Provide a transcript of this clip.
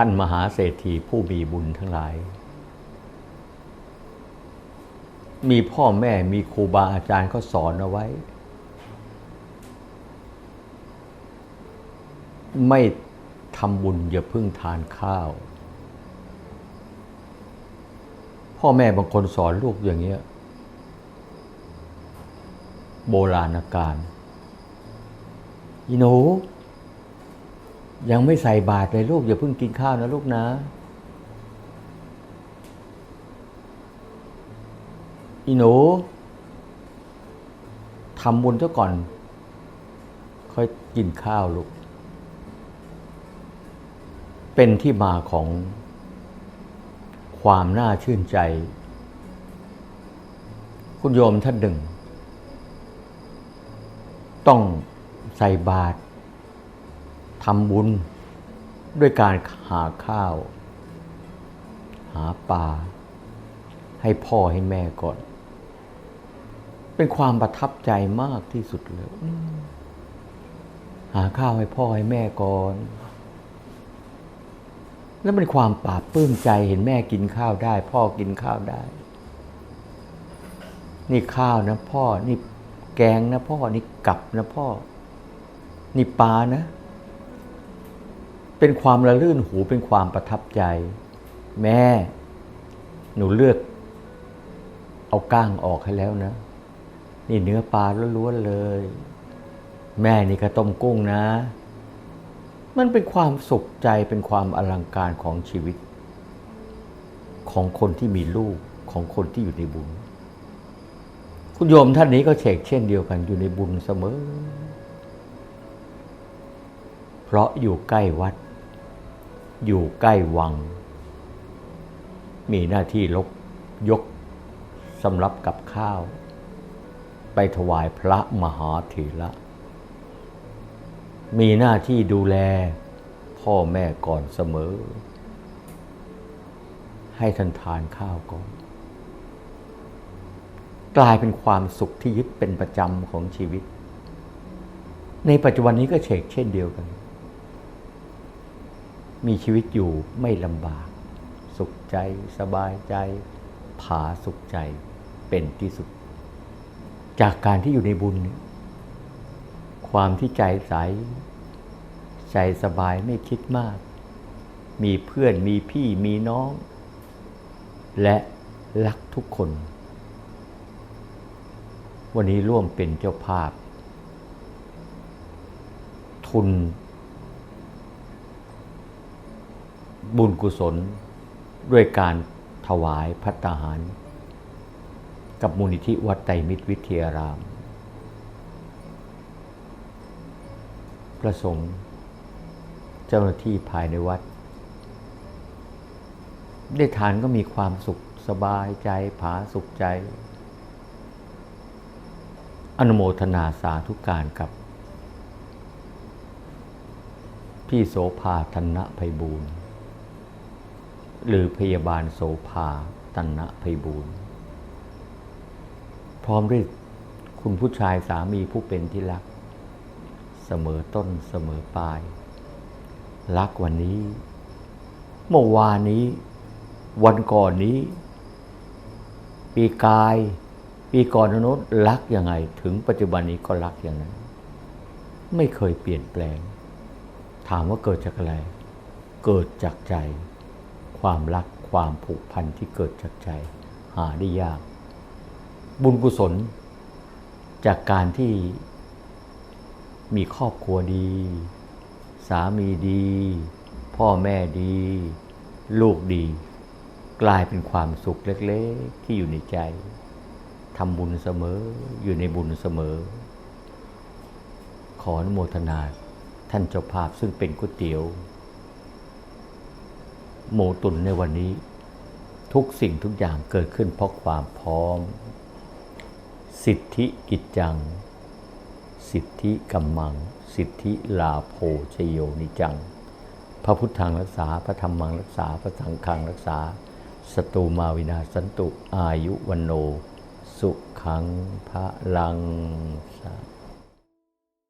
ท่านมหาเศรษฐีผู้มีบุญทั้งหลาย มีพ่อแม่มีครูบาอาจารย์ก็สอนเอาไว้ ไม่ทำบุญอย่าเพิ่งทานข้าว พ่อแม่บางคนสอนลูกอย่างเงี้ย โบราณการอีหนู ยังไม่ใส่บาตรเลยลูกอย่าเพิ่งกินข้าวนะลูกนะ อีหนูทำบุญซะก่อน ค่อยกินข้าวลูก เป็นที่มาของความน่าชื่นใจ คุณโยมท่านหนึ่ง ต้องใส่บาตร ทำบุญด้วยการหาข้าว หาปลาให้พ่อให้แม่ก่อน เป็นความประทับใจมากที่สุดเลยหาข้าวให้พ่อให้แม่ก่อน แล้วเป็นความปลาบปลื้มใจเห็นแม่กินข้าวได้ พ่อกินข้าวได้ นี่ข้าวนะพ่อ นี่แกงนะพ่อ นี่กับนะพ่อ นี่ปลานะ เป็นความระลื่นหูเป็นความประทับใจ แม่หนูเลือก เอาก้างออกให้แล้วนะ นี่เนื้อปลาล้วนๆเลย แม่นี่ก็ต้มกุ้งนะ มันเป็นความสุขใจเป็นความอลังการของชีวิต ของคนที่มีลูกของคนที่อยู่ในบุญ คุณโยมท่านนี้ก็เชกเช่นเดียวกันอยู่ในบุญเสมอ เพราะอยู่ใกล้วัด อยู่ใกล้วัง มีหน้าที่ลกยกสำรับกับข้าว ไปถวายพระมหาเถระ มีหน้าที่ดูแลพ่อแม่ก่อนเสมอ ให้ท่านทานข้าวก่อน กลายเป็นความสุขที่ยึดเป็นประจำของชีวิต ในปัจจุบันนี้ก็เชกเช่นเดียวกัน มีชีวิตอยู่ไม่ลำบาก สุขใจสบายใจ ผาสุขใจเป็นที่สุด จากการที่อยู่ในบุญ ความที่ใจใส ใจสบายไม่คิดมาก มีเพื่อนมีพี่มีน้อง และรักทุกคน วันนี้ร่วมเป็นเจ้าภาพ ทุน บุญกุศล ด้วยการถวายพัตตาหาร กับมูลนิธิวัดไตรมิตรวิทยารามประสงค์เจ้าหน้าที่ภายในวัด ได้ทานก็มีความสุขสบายใจผาสุขใจ อนุโมทนาสาธุการกับพี่โสภาธนะไพบูรณ์ หรือพยาบาลโสภาตันนะไพบูรณ์พร้อมด้วยคุณผู้ชายสามีผู้เป็นที่รัก เสมอต้นเสมอปลาย รักวันนี้ เมื่อวานนี้ วันก่อนนี้ ปีกาย ปีก่อนโน้นรักยังไง ถึงปัจจุบันนี้ก็รักอย่างนั้น ไม่เคยเปลี่ยนแปลง ถามว่าเกิดจากอะไร เกิดจากใจ ความรักความผูกพันที่เกิดจากใจหาได้ยาก บุญกุศล จากการที่มีครอบครัวดี สามีดี พ่อแม่ดี ลูกดี กลายเป็นความสุขเล็กๆ ที่อยู่ในใจทำบุญเสมออยู่ในบุญเสมอ ขออนุโมทนาท่านเจ้าภาพซึ่งเป็นก๋วยเตี๋ยว หมูตุนในวันนี้ ทุกสิ่งทุกอย่างเกิดขึ้นเพราะความพร้อม สิทธิกิจจัง สิทธิกัมมัง สิทธิลาโภชโยนิจัง พระพุทธังรักษาพระธรรมังรักษาพระสังฆังรักษาสตูมาวินาสันตุอายุวันโน สุขังพระลังสา